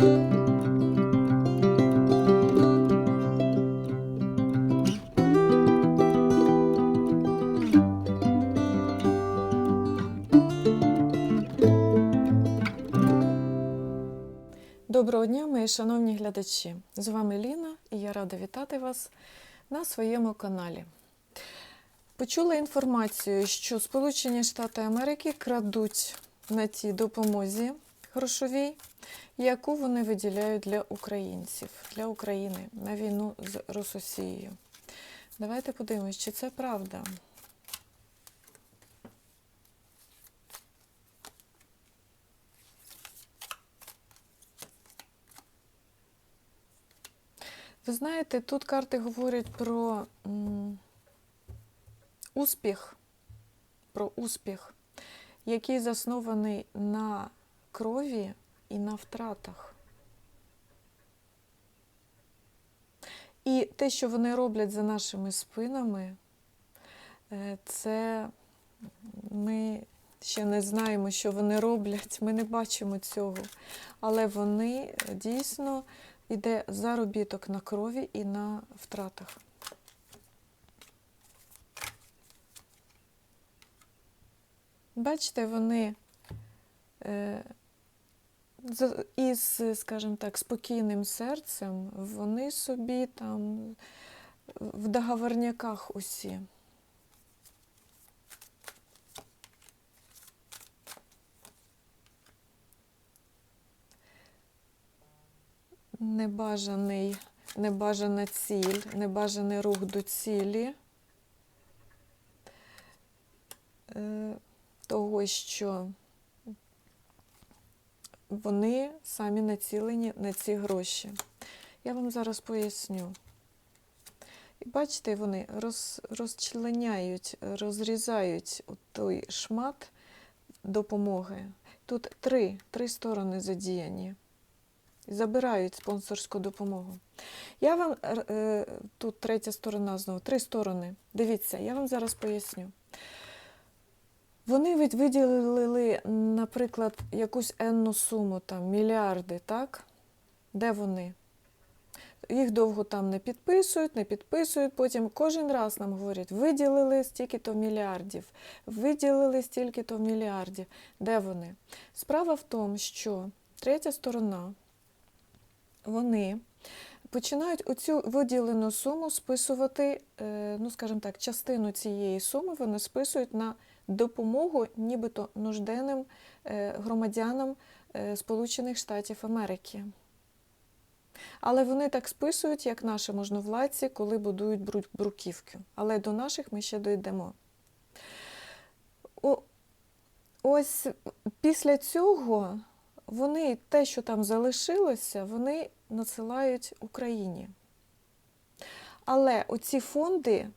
Доброго дня, мої шановні глядачі! З вами Ліна і я рада вітати вас на своєму каналі. Почула інформацію, що Сполучені Штати Америки крадуть на тій допомозі грошовій, яку вони виділяють для українців, для України на війну з Росією. Давайте подивимось, чи це правда. Ви знаєте, тут карти говорять про м, успіх, про успіх, який заснований на крові і на втратах. І те, що вони роблять за нашими спинами, е, це ми ще не знаємо, що вони роблять, ми не бачимо цього. Але вони е, дійсно йде заробіток на крові і на втратах. Бачите, вони е, із, скажімо так, спокійним серцем, вони собі там в договорняках усі. Небажаний, небажана ціль, небажаний рух до цілі. Е, того, що вони самі націлені на ці гроші. Я вам зараз поясню. І бачите, вони роз, розчленяють, розрізають той шмат допомоги. Тут три, три сторони задіяні. Забирають спонсорську допомогу. Я вам е, тут третя сторона знову, три сторони. Дивіться, я вам зараз поясню. Вони виділили, наприклад, якусь енну суму, там, мільярди, так? Де вони? Їх довго там не підписують, не підписують. Потім кожен раз нам говорять, виділили стільки-то мільярдів, виділили стільки-то мільярдів. Де вони? Справа в тому, що третя сторона, вони починають оцю виділену суму списувати, е, ну, скажімо так, частину цієї суми вони списують на допомогу нібито нужденним е, громадянам е, Сполучених Штатів Америки. Але вони так списують, як наші можновладці, коли будують бру- бруківки. Але до наших ми ще дійдемо. Ось після цього вони те, що там залишилося, вони надсилають Україні. Але оці фонди,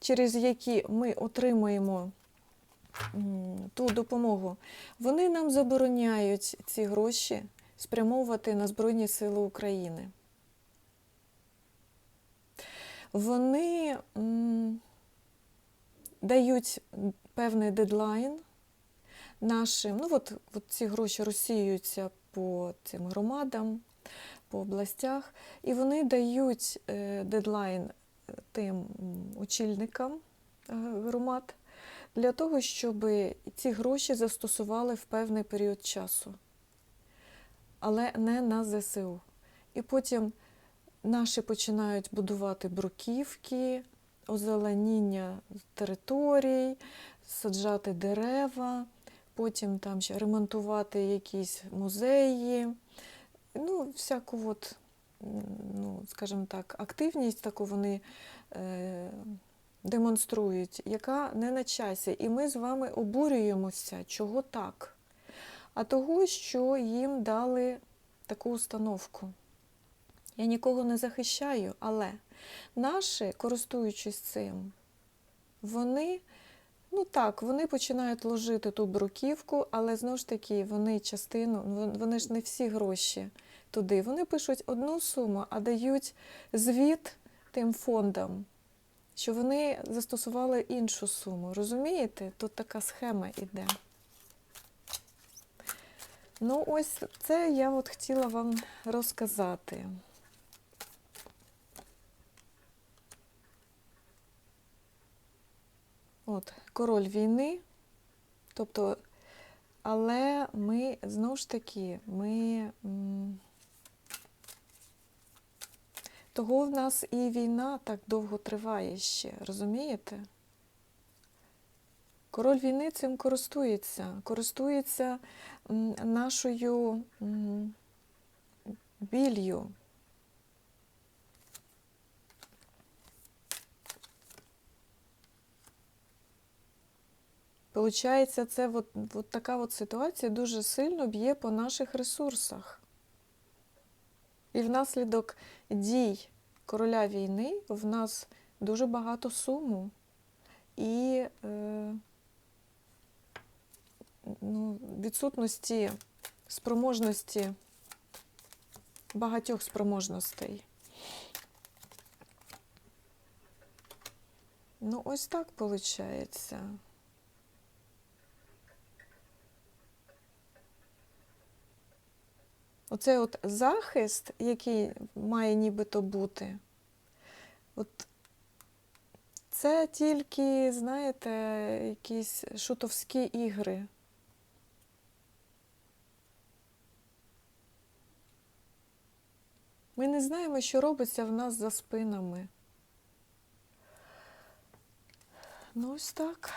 через які ми отримуємо ту допомогу, вони нам забороняють ці гроші спрямовувати на Збройні Сили України. Вони дають певний дедлайн нашим, ну от, от ці гроші розсіюються по цим громадам, по областях, і вони дають е, дедлайн е, тим очільникам е, громад для того, щоб ці гроші застосували в певний період часу, але не на ЗСУ. І потім наші починають будувати бруківки, озеленіння територій, саджати дерева, потім там ще ремонтувати якісь музеї. Ну, всяку от, ну, скажімо так, активність таку вони е, демонструють, яка не на часі. І ми з вами обурюємося, чого так? А того, що їм дали таку установку. Я нікого не захищаю, але наші, користуючись цим, вони, ну так, вони починають ложити ту бруківку, але знову ж таки вони частину, вони ж не всі гроші туди. Вони пишуть одну суму, а дають звіт тим фондам, що вони застосували іншу суму. Розумієте? Тут така схема іде. Ну, ось це я от хотіла вам розказати. От, король війни. Тобто, але ми знову ж таки, ми. Того в нас і війна так довго триває ще, розумієте? Король війни цим користується, користується нашою м, Получається, це от, от така от ситуація дуже сильно б'є по наших ресурсах. І внаслідок дій короля війни в нас дуже багато суму і е, ну, відсутності спроможності багатьох спроможностей. Ну, ось так виходить. Оцей от захист, який має нібито бути, от це тільки, знаєте, якісь шутовські ігри. Ми не знаємо, що робиться в нас за спинами. Ну, ось так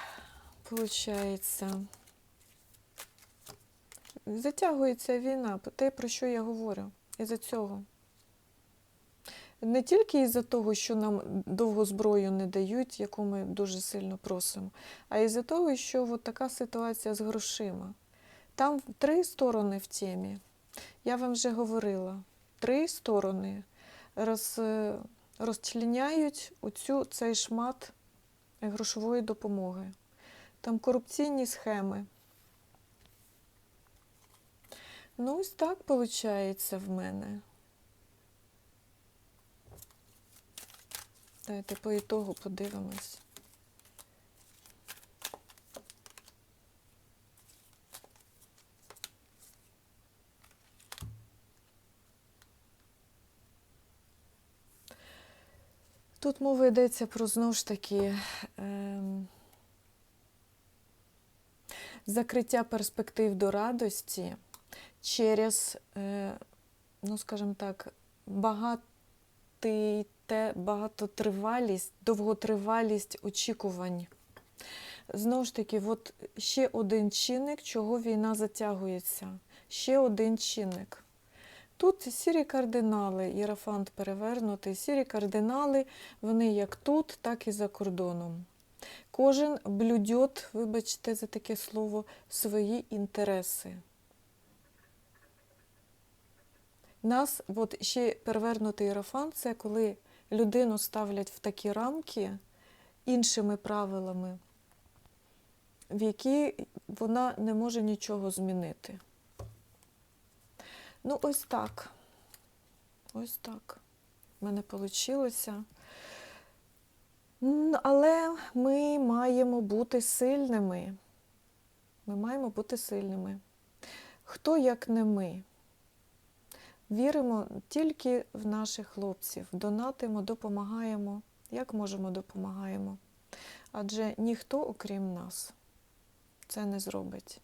виходить. Затягується війна, те, про що я говорю, із-за цього. Не тільки із-за того, що нам довго зброю не дають, яку ми дуже сильно просимо, а із-за того, що от така ситуація з грошима. Там три сторони в темі. Я вам вже говорила. Три сторони роз, розчленяють оцю, цей шмат грошової допомоги. Там корупційні схеми. Ну, ось так виходить в мене. Давайте по ітогу подивимось. Тут мова йдеться про знову ж таки ем, закриття перспектив до радості через, е, ну, скажімо так, багатий, те, багатотривалість, довготривалість очікувань. Знову ж таки, от ще один чинник, чого війна затягується. Ще один чинник. Тут сірі кардинали, Єрофант перевернутий, сірі кардинали, вони як тут, так і за кордоном. Кожен блюдет, вибачте за таке слово, свої інтереси. Нас, от ще перевернутий Єрофант, це коли людину ставлять в такі рамки іншими правилами, в які вона не може нічого змінити. Ну, ось так. Ось так. У мене вийшло. Але ми маємо бути сильними. Ми маємо бути сильними. Хто як не ми? Віримо тільки в наших хлопців, донатимо, допомагаємо, як можемо допомагаємо. Адже ніхто, окрім нас, це не зробить.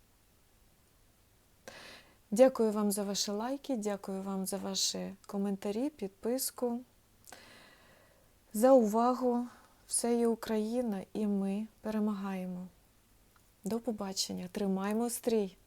Дякую вам за ваші лайки, дякую вам за ваші коментарі, підписку, за увагу. Все є Україна і ми перемагаємо. До побачення. Тримаймо стрій!